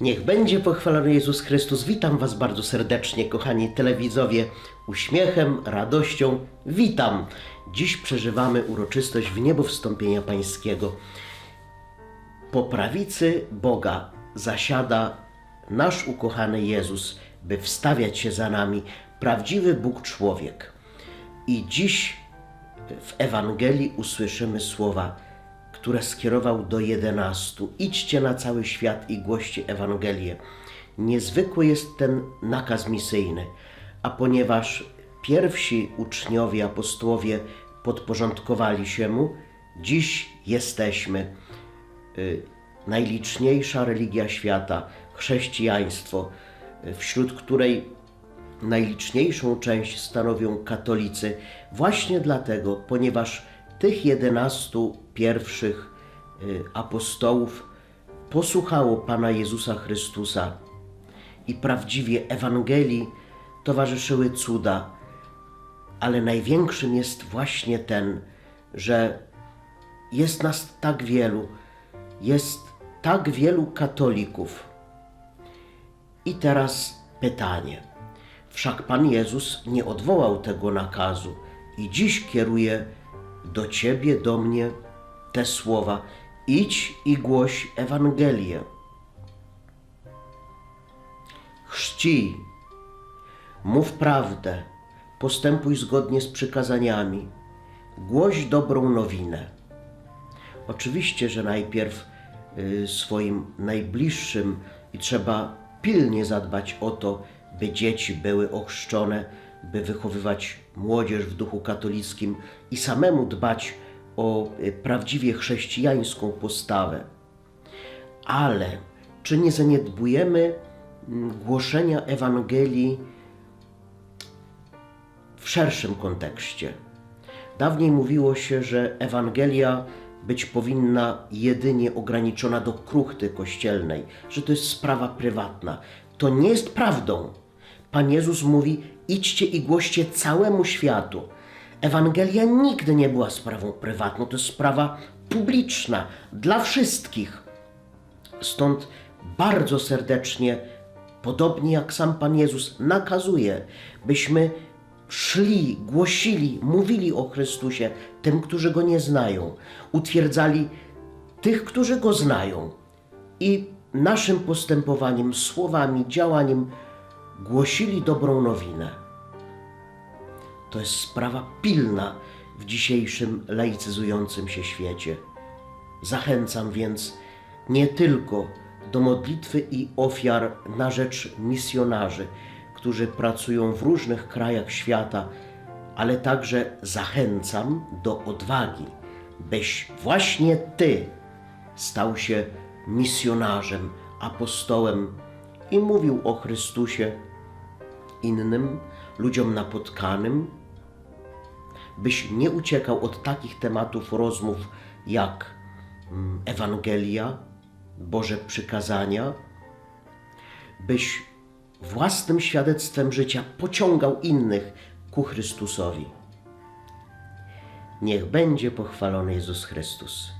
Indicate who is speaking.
Speaker 1: Niech będzie pochwalony Jezus Chrystus. Witam Was bardzo serdecznie, kochani telewidzowie. Uśmiechem, radością witam. Dziś przeżywamy uroczystość w niebo wstąpienia Pańskiego. Po prawicy Boga zasiada nasz ukochany Jezus, by wstawiać się za nami, prawdziwy Bóg człowiek. I dziś w Ewangelii usłyszymy słowa, które skierował do jedenastu. Idźcie na cały świat i głoście Ewangelię. Niezwykły jest ten nakaz misyjny, a ponieważ pierwsi uczniowie, apostołowie podporządkowali się mu, dziś jesteśmy y, najliczniejsza religia świata, chrześcijaństwo, y, wśród której najliczniejszą część stanowią katolicy, właśnie dlatego, ponieważ tych jedenastu pierwszych y, apostołów posłuchało Pana Jezusa Chrystusa i prawdziwie Ewangelii towarzyszyły cuda, ale największym jest właśnie ten, że jest nas tak wielu, jest tak wielu katolików. I teraz pytanie. Wszak Pan Jezus nie odwołał tego nakazu i dziś kieruje do Ciebie, do mnie te słowa: idź i głoś Ewangelię. Chrzcij, mów prawdę, postępuj zgodnie z przykazaniami, głoś dobrą nowinę. Oczywiście, że najpierw y, swoim najbliższym i trzeba pilnie zadbać o to, by dzieci były ochrzczone, by wychowywać młodzież w duchu katolickim i samemu dbać o y, prawdziwie chrześcijańską postawę. Ale czy nie zaniedbujemy mm, głoszenia Ewangelii w szerszym kontekście? Dawniej mówiło się, że Ewangelia być powinna jedynie ograniczona do kruchty kościelnej, że to jest sprawa prywatna. To nie jest prawdą. Pan Jezus mówi: idźcie i głoście całemu światu. Ewangelia nigdy nie była sprawą prywatną, to jest sprawa publiczna dla wszystkich. Stąd bardzo serdecznie, podobnie jak sam Pan Jezus nakazuje, byśmy szli, głosili, mówili o Chrystusie tym, którzy Go nie znają, utwierdzali tych, którzy Go znają i naszym postępowaniem, słowami, działaniem głosili dobrą nowinę. To jest sprawa pilna w dzisiejszym laicyzującym się świecie. Zachęcam więc nie tylko do modlitwy i ofiar na rzecz misjonarzy, którzy pracują w różnych krajach świata, ale także zachęcam do odwagi, byś właśnie Ty stał się misjonarzem, apostołem i mówił o Chrystusie innym, ludziom napotkanym, byś nie uciekał od takich tematów rozmów jak mm, Ewangelia, Boże przykazania, byś własnym świadectwem życia pociągał innych ku Chrystusowi. Niech będzie pochwalony Jezus Chrystus.